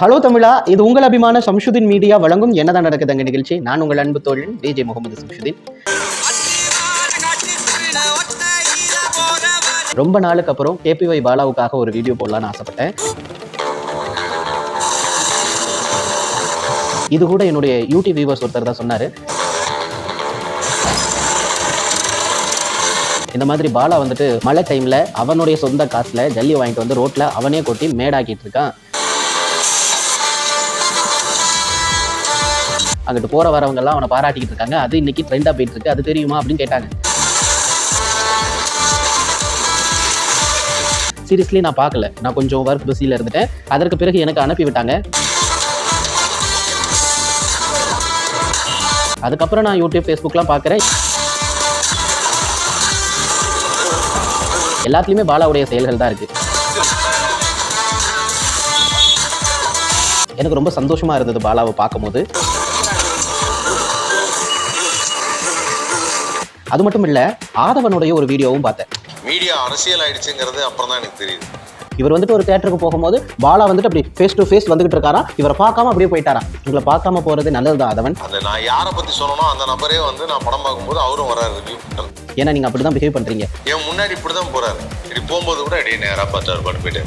Hello தமிழா இது உங்கள் அபிமான சம்ஷுதீன் மீடியா. வழங்கும் என்னதான் நடக்குதுங்க நிகழ்ச்சி? நான் உங்கள் அன்பு தோழன் டிஜே முகமது சம்ஷுதீன் ரொம்ப நாளுக்கு அப்புறம் கேபிஒய் பாலாவுக்காக ஒரு வீடியோ போடலான்னு ஆசைப்பட்டேன். இது கூட என்னுடைய யூடியூப் வியூவர்ஸ் ஒருத்தர் தான் சொன்னார். இந்த மாதிரி பாலா வந்துட்டு மழை டைம்ல அவனுடைய சொந்த காசுல ஜல்லி வாங்கிட்டு வந்து ரோட்ல அவனே கொட்டி மேடாக்கிட்டு இருக்கான். அங்கிட்டு போற வரவங்க எல்லாம் அவனை பாராட்டிக்கிட்டு இருக்காங்க. அது இன்னைக்கு ட்ரெண்டா போயிட்டு இருக்கு. அது தெரியுமா அப்படின்னு கேட்டாங்க. சீரியஸ்லி நான் பார்க்கல. நான் கொஞ்சம் ஒர்க் பிஸியில் இருந்துட்டேன். அதற்கு பிறகு எனக்கு அனுப்பி விட்டாங்க. அதுக்கப்புறம் நான் யூடியூப் ஃபேஸ்புக்லாம் பார்க்குறேன். எல்லாத்துலேயுமே பாலாவுடைய செயல்கள் தான் இருக்கு. எனக்கு ரொம்ப சந்தோஷமா இருந்தது பாலாவை பார்க்கும்போது. அது மட்டும் இல்ல ஆதவனுடைய ஒரு வீடியோவும் பார்த்தேன். மீடியா அரசியல் ஆயிடுச்சுங்கிறது அப்புறம் தான் எனக்கு தெரியுது. இவர் வந்துட்டு ஒரு தேட்டருக்கு போகும்போது பாலா வந்துட்டு அப்படி ஃபேஸ் டு ஃபேஸ் வந்துகிட்டு இருக்காராம். இவரை பார்க்காம அப்படியே போயிட்டாராம். உங்களை பார்க்காம போறது நல்லதுதான் ஆதவன். அந்த நான் யாரை பத்தி சொன்னனோ அந்த நபரே வந்து நான் படம் பார்க்கும்போது அவரும் வராரு ரிவ்யூ ஏன்னா நீங்க அப்படிதான் பிஹேவ் பண்றீங்க. என் முன்னாடி இப்படிதான் போறாரு. இப்படி போகும்போது கூட அப்படியே நேரா பார்த்தாரு பாட்டு போயிட்டு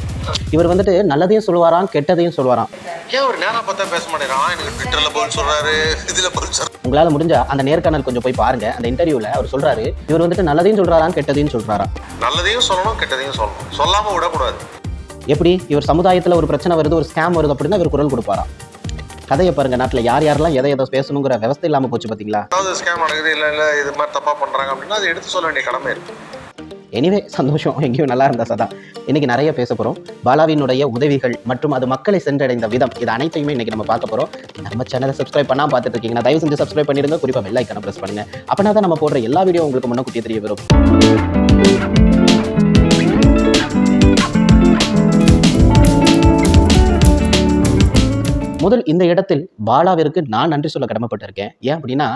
இவர் வந்துட்டு நல்லதையும் சொல்லுவாராம் கெட்டதையும் சொல்லுவாராம். ஏன் ஒரு நேரா பார்த்தா பேச மாட்டேங்கிறான் எனக்கு ட்விட்டர்ல பதில் சொல்றாரு இதுல பதில் சொல்றாரு. உங்களால முடிஞ்சா அந்த நேர்காணல் கொஞ்சம் போய் பாருங்க. அந்த இன்டர்வியூல அவர் சொல்றாரு இவர் வந்துட்டு நல்லதையும் சொல்றாராம் கெட்டதையும் சொல்றாராம். நல்லதையும் சொல்லணும் கெட்டதையும் சொல்லணும். சொல்லாம விடக்கூடாது. எப்படி? இவர் சமுதாயத்துல ஒரு பிரச்சனை வருது ஒரு ஸ்கேம் வருது அப்படின்னா இவர் குரல் கொடுப்பாராம். கதையை பாருங்க நாட்டுல யார் யாரெல்லாம் எதை எதை பேசணுங்கிற விவசாய இல்லாம போச்சு பாத்தீங்களா? ஏதாவது ஸ்கேம் நடக்குது இல்ல இல்ல இது மாதிரி தப்பா பண்றாங்க அப்படின்னா அதை எடுத்து சொல்ல வேண்டிய கடமை இருக்கு. எனிவே சந்தோஷம். எங்கேயும் நல்லா இருந்தா சதா. இன்னைக்கு நிறைய பேச போறோம். பாலாவினுடைய உதவிகள் மற்றும் அது மக்களை சென்றடைந்த விதம் இது அனைத்தையுமே இன்னைக்கு நம்ம பார்க்க போறோம். நம்ம சேனலை சப்ஸ்கிரைப் பண்ணாம பார்த்துட்டு இருக்கீங்கன்னா தயவு செஞ்சு சப்ஸ்கிரைப் பண்ணிடுங்க. குறிப்பா பெல் ஐக்கனை பிரஸ் பண்ணுங்க. அப்பனா தான் நம்ம போடுற எல்லா வீடியோ உங்களுக்கு முன்னக்கூட்டியே தெரிய வரும். முதல் இந்த இடத்தில் பாலாவிற்கு நான் நன்றி சொல்ல கடமைப்பட்டிருக்கேன். ஏன் அப்படின்னா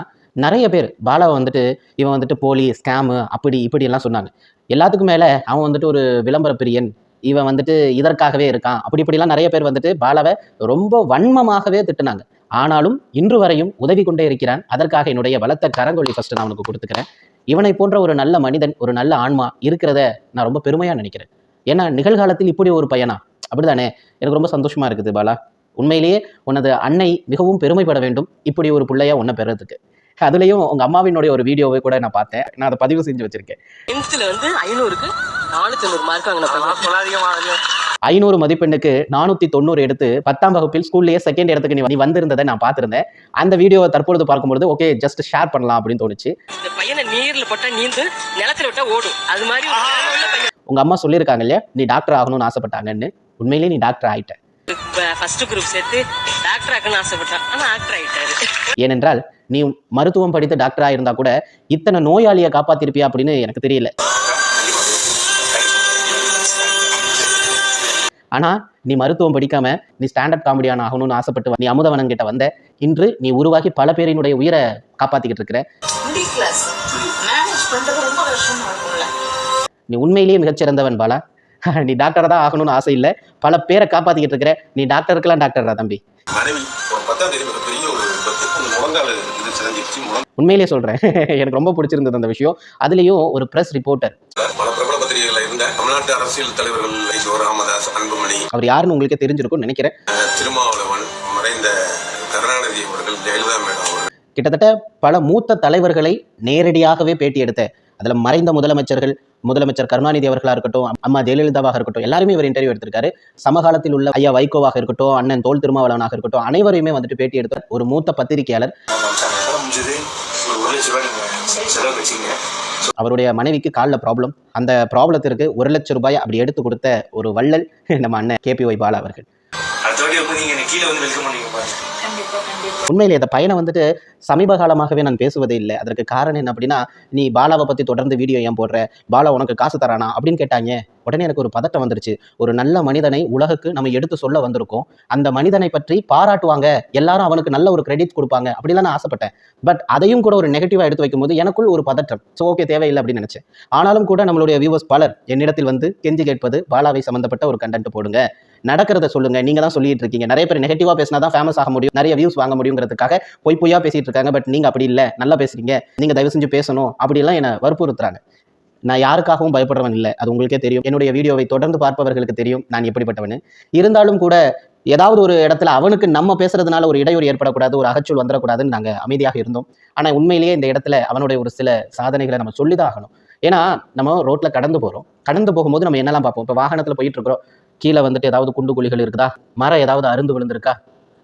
நிறைய பேர் பாலாவை வந்துட்டு இவன் வந்துட்டு போலி ஸ்கேமு அப்படி இப்படி எல்லாம் சொன்னாங்க. எல்லாத்துக்கும் மேலே அவன் வந்துட்டு ஒரு விளம்பர பிரியன். இவன் வந்துட்டு இதற்காகவே இருக்கான். அப்படி இப்படிலாம் நிறைய பேர் வந்துட்டு பாலாவை ரொம்ப வன்மமாகவே திட்டுனாங்க. ஆனாலும் இன்று வரையும் உதவி கொண்டே இருக்கிறான். அதற்காக என்னுடைய பலத்த கரங்கொழி ஃபஸ்ட்டு நான் உனக்கு கொடுத்துக்கிறேன். இவனை போன்ற ஒரு நல்ல மனிதன் ஒரு நல்ல ஆன்மா இருக்கிறத நான் ரொம்ப பெருமையாக நினைக்கிறேன். ஏன்னா நிகழ்காலத்தில் இப்படி ஒரு பையனா? அப்படிதானே? எனக்கு ரொம்ப சந்தோஷமா இருக்குது பாலா. உண்மையிலேயே உனது அன்னை மிகவும் பெருமைப்பட வேண்டும். இப்படி ஒரு பிள்ளையா உன்னை பெறதுக்கு. அதுலயும் உங்க அம்மாவினுடைய ஒரு வீடியோவை கூட நான் பார்த்தேன். நான் அதை பதிவு செஞ்சு வச்சிருக்கேன். டென்த்தில் வந்து ஐநூறுக்கு நானூற்றி தொண்ணூறு மார்க் ஐநூறு மதிப்பெண்ணுக்கு நானூத்தி தொண்ணூறு எடுத்து பத்தாம் வகுப்பில் ஸ்கூல்லயே செகண்ட் இடத்துக்கு நீ வந்திருந்ததை நான் பார்த்திருந்தேன். அந்த வீடியோவை தற்பொழுது பார்க்கும்போது ஓகே ஜஸ்ட் ஷேர் பண்ணலாம் அப்படின்னு தோணுச்சு. இந்த பையனை நீரில் போட்டால் நீந்து நிலத்துல விட்டா ஓடும். அது மாதிரி ஒரு திறமை உள்ள பையன். உங்க அம்மா சொல்லியிருக்காங்க இல்லையா? நீ டாக்டர் ஆகணும்னு ஆசைப்பட்டாங்கன்னு. உண்மையிலேயே நீ டாக்டர் ஆயிட்ட. ஃபர்ஸ்ட் குரூப் சேர்த்து டாக்டர் ஆக்கணும்னு ஆசைப்பட்டான். ஆனால் ஆக்டர் ஆயிட்டாரு. ஏனென்றால் நீ மருத்துவம் படித்து டாக்டரா இருந்தா கூட இத்தனை நோயாளியை காப்பாத்திருப்பியா அப்படின்னு எனக்கு தெரியல. ஆனா நீ மருத்துவம் படிக்காம நீ ஸ்டாண்டப் காமெடியான ஆகணும்னு ஆசைப்பட்டு நீ அமுதவனன் கிட்ட வந்த. இன்று நீ உருவாகி பல பேரினுடைய உயிரை காப்பாத்திக்கிட்டு இருக்கிற. நீ உண்மையிலேயே மிகச்சிறந்தவன் பாலா. நீ டாக்டர் தான் ஆகணும்னு ஆசை இல்லை. பல பேரை காப்பாத்திக்கிட்டு இருக்கிற. நீ டாக்டருக்கெல்லாம் டாக்டர் தான் தம்பி. உண்மையிலேயே சொல்றேன். எனக்கு ரொம்ப பிடிச்சிருந்தது அந்த விஷயம். அதுலயும் ஒரு பிரஸ் ரிப்போர்ட்டர் தமிழ்நாட்டு அரசியல் தலைவர்கள் ராமதாஸ் அன்புமணி. அவர் யாருன்னு உங்களுக்கே தெரிஞ்சிருக்கும்னு நினைக்கிறேன். திருமாவளவன் மறைந்த கருணாநிதி அவர்கள் ஜெயலலிதா மேடம் அவர்கள். கிட்டத்தட்ட பல மூத்த தலைவர்களை நேரடியாகவே பேட்டி எடுத்த அதுல மறைந்த முதலமைச்சர்கள் முதலமைச்சர் கருணாநிதி அவர்களாக இருக்கட்டும் அம்மா ஜெயலலிதாவாக இருக்கட்டும் எல்லாருமே இவர் இன்டர்வியூ எடுத்திருக்காரு. சமகாலத்தில் உள்ள ஐயா வைகோவாக இருக்கட்டும் அண்ணன் தோல் திருமாவளவனாக இருக்கட்டும் அனைவரையுமே வந்துட்டு பேட்டி எடுத்த ஒரு மூத்த பத்திரிகையாளர். அவருடைய மனைவிக்கு காலில் ப்ராப்ளம் அந்த ப்ராப்ளத்திற்கு ஒரு லட்சம் ரூபாய் அப்படி எடுத்து கொடுத்த ஒரு வள்ளல் நம்ம அண்ணன் கேபி ஒய் பாலா அவர்கள். கீழே வந்து வெல்கம் பாருங்க. உண்மையிலே இந்த பையனை வந்துட்டு சமீப காலமாகவே நான் பேசுவதே இல்லை. அதற்கு காரணம் என்ன அப்படின்னா நீ பாலாவை பற்றி தொடர்ந்து வீடியோ ஏன் போடுற? பாலா உனக்கு காசு தரானா? அப்படின்னு கேட்டாங்க. உடனே எனக்கு ஒரு பதட்டம் வந்துருச்சு. ஒரு நல்ல மனிதனை உலகுக்கு நம்ம எடுத்து சொல்ல வந்திருக்கோம். அந்த மனிதனை பற்றி பாராட்டுவாங்க. எல்லாரும் அவனுக்கு நல்ல ஒரு கிரெடிட் கொடுப்பாங்க. அப்படிலாம் நான் ஆசைப்பட்டேன். பட் அதையும் கூட ஒரு நெகட்டிவாக எடுத்து வைக்கும்போது எனக்குள் ஒரு பதற்றம் ஸோ ஓகே தேவையில்லை அப்படின்னு நினைச்சேன். ஆனாலும் கூட நம்மளுடைய வியூவர்ஸ் பலர் என்னிடத்தில் வந்து கெஞ்சி கேட்பது பாலாவை சம்பந்தப்பட்ட ஒரு கண்டென்ட் போடுங்க. நடக்கிறத சொல்லுங்க. நீங்க தான் சொல்லிட்டு இருக்கீங்க. நிறைய பேர் நெகட்டிவா பேசினா தான் ஃபேமஸ் ஆக முடியும். நிறைய வியூஸ் வாங்க முடியுங்கிறதுக்காக பொய் பொய்யா பேசிட்டு இருக்காங்க. பட் நீங்க அப்படி இல்லை. நல்லா பேசுறீங்க. நீங்க தயவு செஞ்சு பேசணும். அப்படிலாம் என்னை வற்புறுத்துறாங்க. நான் யாருக்காகவும் பயப்படுறவன் இல்லை. அது உங்களுக்கே தெரியும். என்னுடைய வீடியோவை தொடர்ந்து பார்ப்பவர்களுக்கு தெரியும் நான் எப்படிப்பட்டவன். இருந்தாலும் கூட ஏதாவது ஒரு இடத்துல அவனுக்கு நம்ம பேசுறதுனால ஒரு இடையூறு ஏற்படக்கூடாது ஒரு அகச்சொல் வந்துடக்கூடாதுன்னு நாங்கள் அமைதியாக இருந்தோம். ஆனால் உண்மையிலேயே இந்த இடத்துல அவனுடைய ஒரு சில சாதனைகளை நம்ம சொல்லிதான் ஆகணும். ஏன்னா நம்ம ரோட்டில் கடந்து போகிறோம் கடந்து போகும்போது நம்ம என்னெல்லாம் பார்ப்போம்? இப்போ வாகனத்தில் போயிட்டு இருக்கிறோம் கீழே வந்துட்டு ஏதாவது குண்டு குழிகள் இருக்குதா? மரம் ஏதாவது அருந்து விழுந்திருக்கா?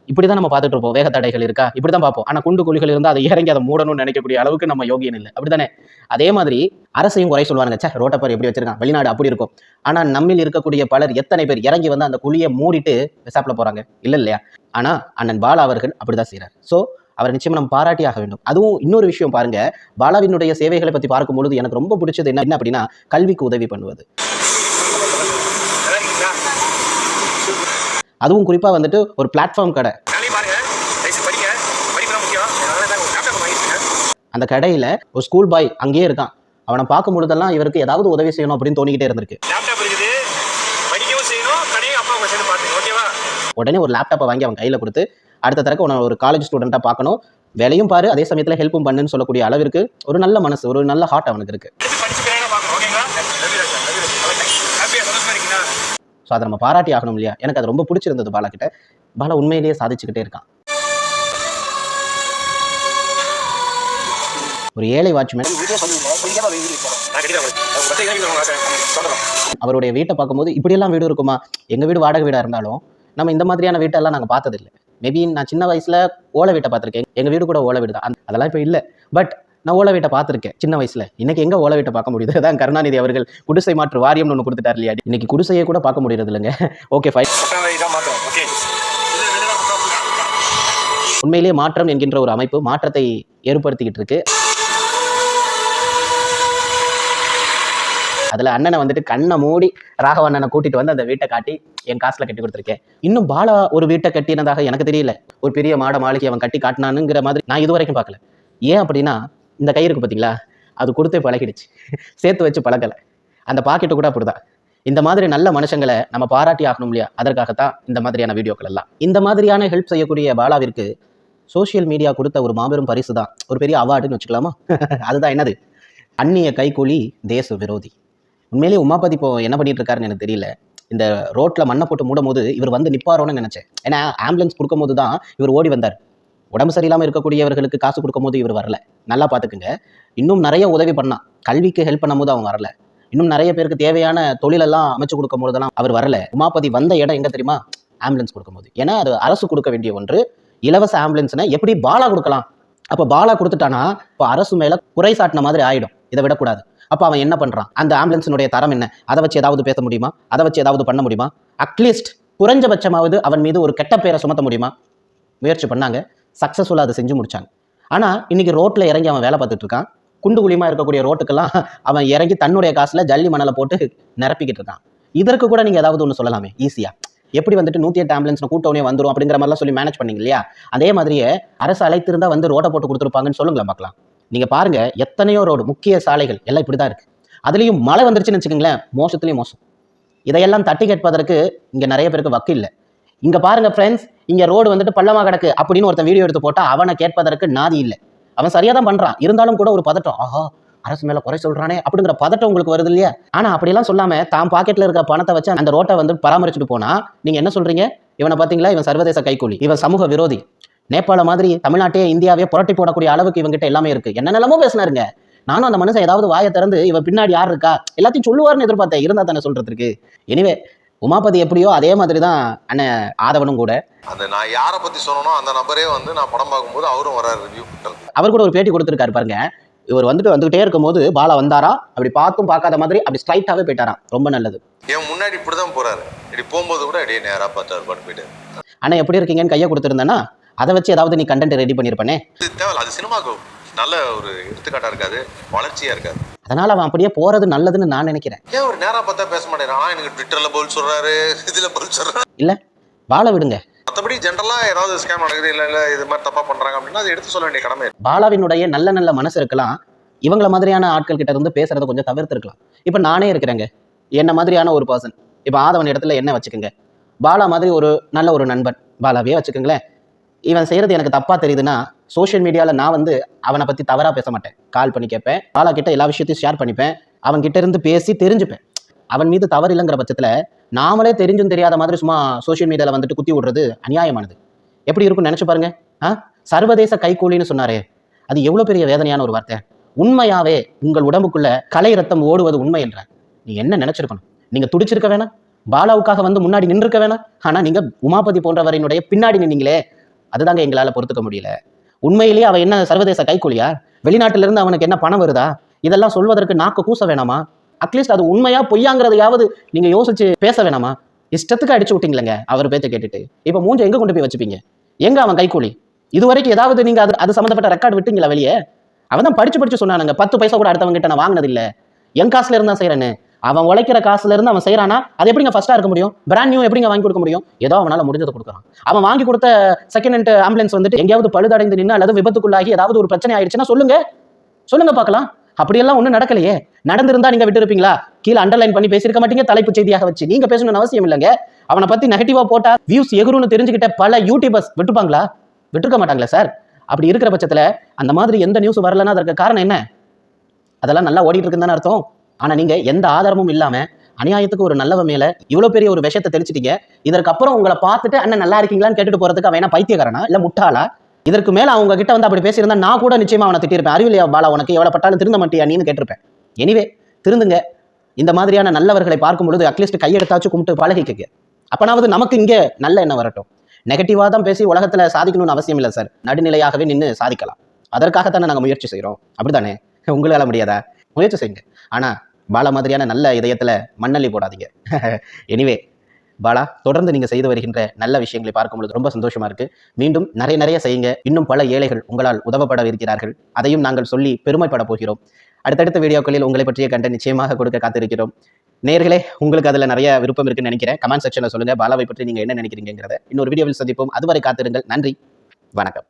இப்படி தான் நம்ம பார்த்துட்டு இருப்போம். வேக தடைகள் இருக்கா? இப்படி தான் பார்ப்போம். ஆனால் குண்டு குழிகள் இருந்தால் அதை இறங்கி அதை மூடணும்னு நினைக்கக்கூடிய அளவுக்கு நம்ம யோகியன் இல்லை. அப்படிதானே அதே மாதிரி அரசையும் குறை சொல்லுவாங்க சே ரோட்டப்பர் பாரு எப்படி வச்சிருக்கான்? வெளிநாடு அப்படி இருக்கும். ஆனால் நம்மில் இருக்கக்கூடிய பலர் எத்தனை பேர் இறங்கி வந்து அந்த குழியை மூடிட்டு விசாப்பில் போகிறாங்க இல்லை இல்லையா? ஆனால் அண்ணன் பாலா அவர்கள் அப்படிதான் செய்கிறார் ஸோ அவர் நிச்சயம் நம்ம பாராட்டி ஆக வேண்டும். அதுவும் இன்னொரு விஷயம் பாருங்க. பாலாவினுடைய சேவைகளை பற்றி பார்க்கும்பொழுது எனக்கு ரொம்ப பிடிச்சது என்ன என்ன அப்படின்னா கல்விக்கு உதவி பண்ணுவது. அதுவும் குறிப்பாக வந்துட்டு ஒரு பிளாட்ஃபார்ம் கடை. அந்த கடையில ஒரு ஸ்கூல் பாய் அங்கேயே இருக்கான். அவனை பார்க்கும் பொழுதெல்லாம் இவருக்கு ஏதாவது உதவி செய்யணும் அப்படின்னு தோணிக்கிட்டே இருந்திருக்கு. உடனே ஒரு லேப்டாப்பை வாங்கி அவன் கையில கொடுத்து அடுத்த தரக்கு உன்னை ஒரு காலேஜ் ஸ்டூடெண்ட்டாக பார்க்கணும். வேலையும் பாரு அதே சமயத்தில் ஹெல்ப்பும் பண்ணுன்னு சொல்லக்கூடிய அளவிற்கு ஒரு நல்ல மனசு ஒரு நல்ல ஹார்ட் அவனுக்கு இருக்கு. ஸோ அதை நம்ம பாராட்டி ஆகணும் இல்லையா? எனக்கு அது ரொம்ப பிடிச்சிருந்தது பாலா கிட்ட. பாலா உண்மையிலேயே சாதிச்சுக்கிட்டே இருக்கான். ஒரு ஏழை வாட்ச்மேன். அவருடைய வீட்டை பார்க்கும்போது இப்படியெல்லாம் வீடு இருக்குமா? எங்கள் வீடு வாடகை வீடாக இருந்தாலும் நம்ம இந்த மாதிரியான வீட்டெல்லாம் நாங்கள் பார்த்ததில்லை. மேபி நான் சின்ன வயசில் ஓலை வீட்டை பார்த்துருக்கேன். எங்கள் வீடு கூட ஓலை வீடு தான் அதெல்லாம் இப்போ இல்லை. பட் நான் ஓலை வீட்டை பார்த்துருக்கேன் சின்ன வயசில். இன்னைக்கு எங்கே ஓலை வீட்டை பார்க்க முடியுது? அதான் கருணாநிதி அவர்கள் குடிசை மாற்று வாரியம்னு ஒன்று கொடுத்துட்டார் இல்லையா? இன்னைக்கு குடிசையை கூட பார்க்க முடியறது இல்லைங்க. ஓகே ஃபைன் உண்மையிலேயே மாற்றம் என்கின்ற ஒரு அமைப்பு மாற்றத்தை ஏற்படுத்திக்கிட்டு இருக்கு. அதில் அண்ணனை வந்துட்டு கண்ணை மூடி ராகவண்ணனை கூட்டிட்டு வந்து அந்த வீட்டை காட்டி என் காசில் கட்டி கொடுத்துருக்கேன். இன்னும் பாலா ஒரு வீட்டை கட்டினதாக எனக்கு தெரியல. ஒரு பெரிய மாட மாளிகை அவன் கட்டி காட்டினானுங்கிற மாதிரி நான் இது வரைக்கும் பார்க்கல. ஏன் அப்படின்னா இந்த கை இருக்கு பார்த்தீங்களா அது கொடுத்தே பழகிடுச்சு. சேர்த்து வச்சு பழகலை. அந்த பாக்கெட்டு கூட அப்படிதான். இந்த மாதிரி நல்ல மனுஷங்களை நம்ம பாராட்டி ஆகணும் இல்லையா? அதற்காகத்தான் இந்த மாதிரியான வீடியோக்கள் எல்லாம். இந்த மாதிரியான ஹெல்ப் செய்யக்கூடிய பாலாவிற்கு சோஷியல் மீடியா கொடுத்த ஒரு மாபெரும் பரிசு தான் ஒரு பெரிய அவார்டுன்னு வச்சுக்கலாமா? அதுதான் என்னது? அந்நிய கைக்கூலி தேச விரோதி. உண்மையிலேயே உமாபதி இப்போ என்ன பண்ணிட்டு இருக்காருன்னு எனக்கு தெரியல. இந்த ரோட்ல மண்ணை போட்டு மூடும் போது இவர் வந்து நிப்பாரோன்னு நினைச்சேன். ஏன்னா ஆம்புலன்ஸ் கொடுக்கும் போது தான் இவர் ஓடி வந்தார். உடம்பு சரியில்லாமல் இருக்கக்கூடியவர்களுக்கு காசு கொடுக்கும் போது இவர் வரல. நல்லா பார்த்துக்குங்க இன்னும் நிறைய உதவி பண்ணான். கல்விக்கு ஹெல்ப் பண்ணும்போது அவன் வரல. இன்னும் நிறைய பேருக்கு தேவையான தொழிலெல்லாம் அமைச்சு கொடுக்கும் போதெல்லாம் அவர் வரல. உமாபதி வந்த இடம் எங்க தெரியுமா? ஆம்புலன்ஸ் கொடுக்கும்போது. ஏன்னா அது அரசு கொடுக்க வேண்டிய ஒன்று. இலவச ஆம்புலன்ஸ்னா எப்படி பாலா கொடுக்கலாம்? அப்போ பாலா கொடுத்துட்டானா இப்போ அரசு மேலே குறை சாட்டின மாதிரி ஆயிடும். இதை விடக்கூடாது. அப்போ அவன் என்ன பண்ணுறான் அந்த ஆம்புலன்ஸினுடைய தரம் என்ன? அதை வச்சு ஏதாவது பேச முடியுமா? அதை வச்சு ஏதாவது பண்ண முடியுமா? அட்லீஸ்ட் குறைஞ்சபட்சமாவது அவன் மீது ஒரு கெட்ட பேரை சுமத்த முடியுமா? முயற்சி பண்ணாங்க. சக்ஸஸ்ஃபுல்லாக அதை செஞ்சு முடிச்சாங்க. ஆனால் இன்னைக்கு ரோட்டில் இறங்கி அவன் வேலை பார்த்துட்டு இருக்கான். குண்டு குழியுமா இருக்கக்கூடிய ரோட்டுக்கெல்லாம் அவன் இறங்கி தன்னுடைய காசில் ஜல்லி மணலை போட்டு நிரப்பிக்கிட்டு இருக்கான். இதற்கு கூட நீங்கள் ஏதாவது ஒன்று சொல்லலாமே. ஈஸியாக எப்படி வந்துட்டு நூற்றி எட்டு ஆம்புலன்ஸ் கூட்டவுனே வந்துரும் அப்படிங்கிற மாதிரிலாம் சொல்லி மேனேஜ் பண்ணிங்க இல்லையா? அதே மாதிரியே அரசு அழைத்திருந்தால் வந்து ரோட்டை போட்டு கொடுத்துருப்பாங்கன்னு சொல்லுங்களேன் பார்க்கலாம். நீங்கள் பாருங்க எத்தனையோ ரோடு முக்கிய சாலைகள் எல்லாம் இப்படி தான் இருக்கு. அதுலேயும் மழை வந்துருச்சுன்னு வச்சுக்கோங்களேன் மோசத்துலேயும் மோசம். இதையெல்லாம் தட்டி கேட்பதற்கு இங்கே நிறைய பேருக்கு வக்கு இல்லை. இங்கே பாருங்க ஃப்ரெண்ட்ஸ் இங்கே ரோடு வந்துட்டு பள்ளமா கிடக்கு அப்படின்னு ஒருத்தன் வீடியோ எடுத்து போட்டால் அவனை கேட்பதற்கு நாதி இல்லை. அவன் சரியாக தான் பண்ணுறான் இருந்தாலும் கூட ஒரு பதட்டம். ஆஹா அரசு மேல குறை சொல்றானே அப்படிங்கிற பதட்டம் உங்களுக்கு வருது இல்லையா? ஆனா அப்படிலாம் சொல்லாம தான் பாக்கெட்ல இருக்க பணத்தை வச்சு அந்த ரோட்டை வந்து பராமரிச்சுட்டு போனா நீங்க என்ன சொல்றீங்க? இவனை பாத்தீங்களா இவன் சர்வதேச கைக்கூலி. இவன் சமூக விரோதி. நேபாள மாதிரி தமிழ்நாட்டையே இந்தியாவே புரட்டி போடக்கூடிய அளவுக்கு இவங்கிட்ட எல்லாமே இருக்கு. என்ன நிலமோ பேசினாருங்க. நானும் அந்த மனுஷன் ஏதாவது வாயை திறந்து இவன் பின்னாடி யார் இருக்கா? எல்லாத்தையும் சொல்லுவார்னு எதிர்பார்த்தேன். இருந்தா தானே சொல்றதுக்கு. எனிவே உமாபதி எப்படியோ அதே மாதிரி தான் அண்ணன் ஆதவனும் கூட. அந்த நான் யாரை பத்தி சொன்னனோ அந்த நபரே வந்து நான் படம் பார்க்கும்போது அவரும் வராரு ரிவ்யூ அவர் கூட ஒரு பேட்டி கொடுத்துருக்காரு பாருங்க. இவர் வந்துட்டு வந்துகிட்டே இருக்கும்போது பாலா வந்தாரா? அப்படி பார்த்தும் பார்க்காத மாதிரி அப்படி ஸ்ட்ரைட்டாவே போயிட்டாராம். ரொம்ப நல்லது. என் முன்னாடி இப்படிதான் போறாரு. இப்படி போகும்போது கூட அப்படியே நேரா பார்த்தாரு பாட்டு போயிட்டு அண்ணா எப்படி இருக்கீங்கன்னு கையை கொடுத்துருந்தேன்னா அதை வச்சு ஏதாவது நீ கண்டென்ட் ரெடி பண்ணியிருப்பனே? தேவையில்ல அது சினிமாவுக்கு நல்ல ஒரு எடுத்துக்காட்டா இருக்காது வளர்ச்சியா இருக்காது. அதனால் அவன் அப்படியே போகிறது நல்லதுன்னு நான் நினைக்கிறேன். ஏன் ஒரு நேரா பார்த்தா பேச மாட்டேங்கிறான் எனக்கு ட்விட்டர்ல பதில் சொல்றாரு இதுல பதில் சொல்றாரு. இல்லை பாலை விடுங்க. மற்றபடி ஜென்ரலா ஏதாவது ஸ்கேம் நடக்குது இல்ல இல்ல இது மாதிரி தப்பா பண்றாங்க அப்படின்னா அதை எடுத்து சொல்ல வேண்டிய கடமை. பாலாவினுடைய நல்ல நல்ல மனசு இருக்கலாம். இவங்கள மாதிரியான ஆட்கள் கிட்ட இருந்து பேசுறதை கொஞ்சம் தவிர்த்திருக்கலாம். இப்போ நானே இருக்கிறேங்க. என்ன மாதிரியான ஒரு பர்சன் இப்போ ஆதவன் இடத்துல என்ன வச்சுக்கோங்க? பாலா மாதிரி ஒரு நல்ல ஒரு நண்பன். பாலாவே வச்சுக்கோங்களேன். இவன் செய்யறது எனக்கு தப்பா தெரியுதுன்னா சோஷியல் மீடியாவில் நான் வந்து அவனை பத்தி தவறா பேச மாட்டேன். கால் பண்ணி கேட்பேன். பாலா கிட்ட எல்லா விஷயத்தையும் ஷேர் பண்ணிப்பேன். அவன் கிட்ட இருந்து பேசி தெரிஞ்சுப்பேன். அவன் மீது தவறு இல்லைங்கிற பட்சத்தில் நாமளே தெரிஞ்சும் தெரியாத மாதிரி சும்மா சோஷியல் மீடியாவில் வந்துட்டு குத்தி விடுறது அநியாயமானது. எப்படி இருக்கும்னு நினைச்சு பாருங்க. ஆ? சர்வதேச கைக்கூலின்னு சொன்னாரே. அது எவ்வளோ பெரிய வேதனையான ஒரு வார்த்தை. உண்மையாவே உங்கள் உடம்புக்குள்ள கலை ரத்தம் ஓடுவது உண்மை என்ற? நீ என்ன நினைச்சிருக்கணும்? நீங்க துடிச்சிருக்க வேணாம். பாலாவுக்காக வந்து முன்னாடி நின்றுக்க வேணாம். ஆனா நீங்க உமாபதி போன்றவரினுடைய பின்னாடி நின்னீங்களே. அதுதாங்க எங்களால் பொறுத்துக்க முடியல. உண்மையிலேயே அவன் என்ன சர்வதேச கைக்கூலியா? வெளிநாட்டிலிருந்து அவனுக்கு என்ன பணம் வருதா? இதெல்லாம் சொல்வதற்கு நாக்கு கூச வேணாமா? அட்லீஸ்ட் அது உண்மையா பொய்யாங்கிறதையாவது நீங்க யோசிச்சு பேச வேணாமா? இஷ்டத்துக்கு அடிச்சு விட்டீங்களேங்க அவர் பேத்த கேட்டுட்டு. இப்போ மூஞ்ச எங்க கொண்டு போய் வச்சுப்பீங்க? எங்க அவன் கைக்கூலி? இது வரைக்கும் ஏதாவது நீங்க அது அது சம்மந்தப்பட்ட ரெக்கார்டு விட்டீங்களா வெளியே? அவன் தான் படிச்சு படிச்சு சொன்னானுங்க பத்து பைசா கூட அடுத்தவங்க கிட்ட நான் வாங்கினதில்லை. என் காசுல இருந்தா செய்யறேன்னு அவன் உழைக்கிற காசுல இருந்து அவன் செய்யறானா அது எப்படிங்க ஃபர்ஸ்டா இருக்க முடியும்? பிராண்ட் நியூ எப்படிங்க வாங்கி கொடுக்க முடியும்? ஏதோ அவனால முடிஞ்சதை கொடுக்குறான். அவன் வாங்கி கொடுத்த செகண்ட் ஹேண்ட் ஆம்புலன்ஸ் வந்துட்டு எங்கேயாவது பழுதடைந்து நின்று அல்லது விபத்துக்குள்ளாகி ஏதாவது ஒரு பிரச்சனை ஆயிடுச்சுன்னா சொல்லுங்க. சொல்லுங்க பார்க்கலாம். அப்படியெல்லாம் ஒன்றும் நடக்கலையே. நடந்திருந்தா நீங்க விட்டுருப்பீங்களா? கீழே அண்டர்லைன் பண்ணி பேசியிருக்க மாட்டீங்க தலைப்பு செய்தியாக வச்சு. நீங்க பேசணும்னு அவசியம் இல்லைங்க. அவனை பத்தி நெகட்டிவா போட்டா வியூஸ் எகுருன்னு தெரிஞ்சுக்கிட்ட பல யூடியூபர்ஸ் விட்டுப்பாங்களா? விட்டுருக்க மாட்டாங்களா சார் அப்படி இருக்கிற பட்சத்தில் அந்த மாதிரி எந்த நியூஸ் வரலன்னா அதற்கு காரணம் என்ன? அதெல்லாம் நல்லா ஓடிட்டு இருக்குன்னு தானே அர்த்தம்? ஆனால் நீங்கள் எந்த ஆதாரமும் இல்லாமல் அநியாயத்துக்கு ஒரு நல்லவ மேல இவ்வளோ பெரிய ஒரு விஷயத்தை தெளிச்சிட்டீங்க. இதற்கு அப்புறம் உங்களை பார்த்துட்டு அண்ணன் நல்லா இருக்கீங்களான்னு கேட்டுட்டு போகிறதுக்கு அவன் என்ன பைத்தியக்காரனா? இல்லை முட்டாளா? இதற்கு மேல அவங்க கிட்ட வந்து அப்படி பேசியிருந்தா நான் கூட நிச்சயமா அவனை திட்டிருப்பேன் அறிவிலியா பாலா உனக்கு எவ்வளோ பட்டாலும் திருந்த மாட்டியா கேட்டிருப்பேன். எனிவே திருந்துங்க. இந்த மாதிரியான நல்லவர்களை பார்க்கும் பொழுது அட்லீஸ்ட் கையெடுத்தாச்சும் கும்பிட்டு பழகிக்கங்க. அப்பனாவது நமக்கு இங்கே நல்ல எண்ணம் வரட்டும். நெகட்டிவாக தான் பேசி உலகத்தில் சாதிக்கணும்னு அவசியம் இல்லை சார் நடுநிலையாகவே நின்று சாதிக்கலாம். அதற்காகத்தானே நாங்கள் முயற்சி செய்கிறோம் அப்படி தானே உங்களால் முடியாதா? முயற்சி செய்யுங்க. ஆனால் பாலா மாதிரியான நல்ல இதயத்தில் மண்ணள்ளி போடாதீங்க. எனிவே பாலா தொடர்ந்து நீங்கள் செய்து வருகின்ற நல்ல விஷயங்களை பார்க்கும் பொழுது ரொம்ப சந்தோஷமாக இருக்குது மீண்டும் நிறைய நிறைய செய்யுங்க. இன்னும் பல ஏழைகள் உங்களால் உதவப்பட இருக்கிறார்கள். அதையும் நாங்கள் சொல்லி பெருமைப்பட போகிறோம். அடுத்தடுத்த வீடியோக்களில் உங்களை பற்றிய கண்ட நிச்சயமாக கொடுக்க காத்திருக்கிறோம். நேர்களே உங்களுக்கு அதில் நிறைய விருப்பம் இருக்குன்னு நினைக்கிறேன். கமெண்ட் செக்ஷனில் சொல்லுங்கள் பாலாவை பற்றி நீங்கள் என்ன நினைக்கிறீங்கிறத இன்னொரு வீடியோவில் சந்திப்போம். அதுவரை காத்திருங்கள். நன்றி. வணக்கம்.